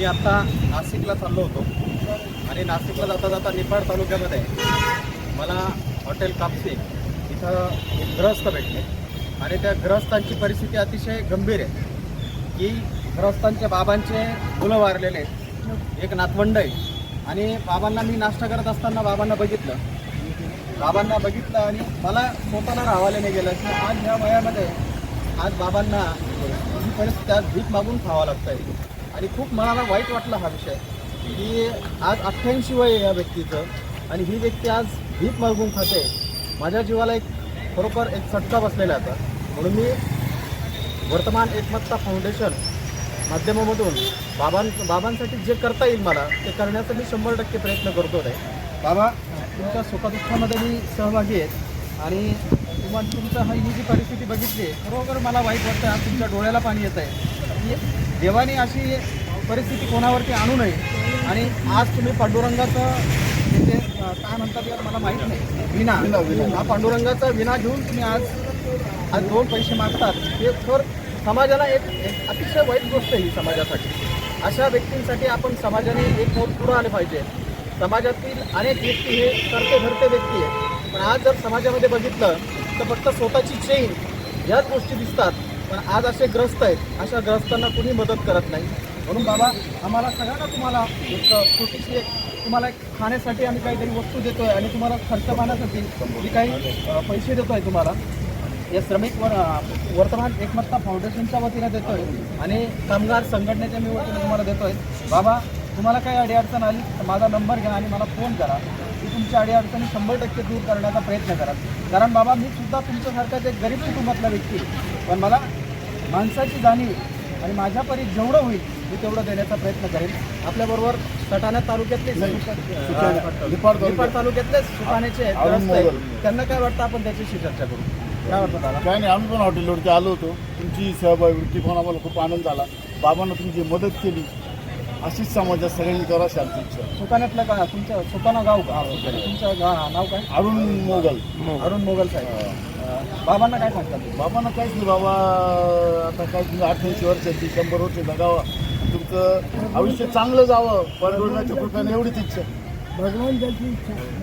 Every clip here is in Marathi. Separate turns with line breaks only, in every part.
मी आता नाशिकला चाललो होतो. आणि नाशिकला जाता जाता निफाड तालुक्यामध्ये मला हॉटेल कापसे इथं एक ग्रस्त भेटले. आणि त्या ग्रस्तांची परिस्थिती अतिशय गंभीर आहे. की ग्रस्तांच्या बाबांचे मुलं वारलेले आहेत. एक नातवंड आहे. आणि बाबांना मी नाश्ता करत असताना बाबांना बघितलं. बाबांना बघितलं आणि मला स्वतःला राहावाले नाही गेलं. की आज ह्या वयामध्ये आज बाबांना ही परिस्थिती आज भीक मागून खावं लागतं आहे आणि खूप मनाला वाईट वाटला हा विषय. की आज अठ्ठ्याऐंशी वय आहे या व्यक्तीचं आणि ही व्यक्ती आज भीक मागून खाते. माझ्या जीवाला एक खरोखर एक चटका बसलेला आहे आता. म्हणून मी वर्तमान एकमत्ता फाउंडेशन माध्यमामधून बाबां बाबांसाठी जे करता येईल मला ते करण्याचा मी शंभर टक्के प्रयत्न करतो आहे. बाबा तुमच्या सुखदुःखामध्ये मी सहभागी आहे. आणि तुम्हाला तुमचं हा ही जी परिस्थिती बघितली आहे खरोखर मला वाईट वाटतं. आज तुमच्या डोळ्याला पाणी येत आहे. देवाने अशी परिस्थिती कोणावरती आणू नये. आणि आज तुम्ही पांडुरंगाचं म्हणजे काय म्हणतात यार मला माहीत नाही. विना. हा पांडुरंगाचा विना घेऊन तुम्ही आज आज दोन पैसे मागतात. हे तर समाजाला एक एक अतिशय वाईट गोष्ट आहे ही समाजासाठी. अशा व्यक्तींसाठी आपण समाजाने एक पाऊल पुढं आले पाहिजे. समाजातील अनेक व्यक्ती हे करते धरते व्यक्ती आहेत. पण आज जर समाजामध्ये बघितलं तर फक्त स्वतःची चेन याच गोष्टी दिसतात. पण आज असे ग्रस्त आहेत. अशा ग्रस्तांना कुणी मदत करत नाही. म्हणून बाबा आम्हाला सगळ्यांना तुम्हाला एक छोटीशी एक तुम्हाला एक खाण्यासाठी आम्ही काहीतरी वस्तू देतो आहे आणि तुम्हाला खर्च पाहण्यासाठी जी काही पैसे देतो आहे तुम्हाला. या श्रमिक वर वर्तमान एकमत्ता फाउंडेशनच्या वतीने आहे आणि कामगार संघटनेच्या मी वतीने तुम्हाला देतो आहे बाबा तुम्हाला काही अडीअडचण आली तर माझा नंबर घ्या आणि मला फोन करा. मी तुमच्या अडीअडचणी शंभर टक्के दूर करण्याचा प्रयत्न करा. कारण बाबा मी सुद्धा तुमच्यासारखाच एक गरीब कुटुंबातला व्यक्ती. पण मला माणसाची जाणीव आणि माझ्या परी जेवढं होईल मी तेवढं देण्याचा प्रयत्न करेन. आपल्याबरोबर सटाणा तालुक्यातले तालुक्यातलेच आहेत.
मोगल.
त्यांना काय वाटतं? आपण त्याच्याशी चर्चा करू. काय वाटतं
काय नाही आम्ही पण हॉटेलवरती आलो होतो. तुमची सहभागी पण आम्हाला खूप आनंद झाला. बाबांना तुमची मदत केली. अशीच समाजात सगळ्यांनी करा आमची इच्छा.
सुकाण्यातलं का तुमचं सुकाणा गाव का? तुमचं गा नाव काय?
अरुण मोगल.
अरुण मोगल साहेब. बाबांना काय सांगतात?
बाबांना काहीच नाही बाबा आता काय तुम्ही अठ्ठ्याऐंशी वर्षाची शंभर वर्ष जगावं तुमचं आयुष्य चांगलं जावं पांडुरंगाच्या कृपेने एवढीच इच्छा.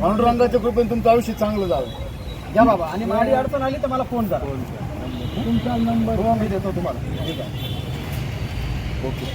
पांडुरंगाच्या कृपेने तुमचं आयुष्य चांगलं जावं.
घ्या बाबा आणि माझी अडचण आली तर मला फोन करा. तुमचा नंबर हो मी देतो तुम्हाला. ठीक आहे.
ओके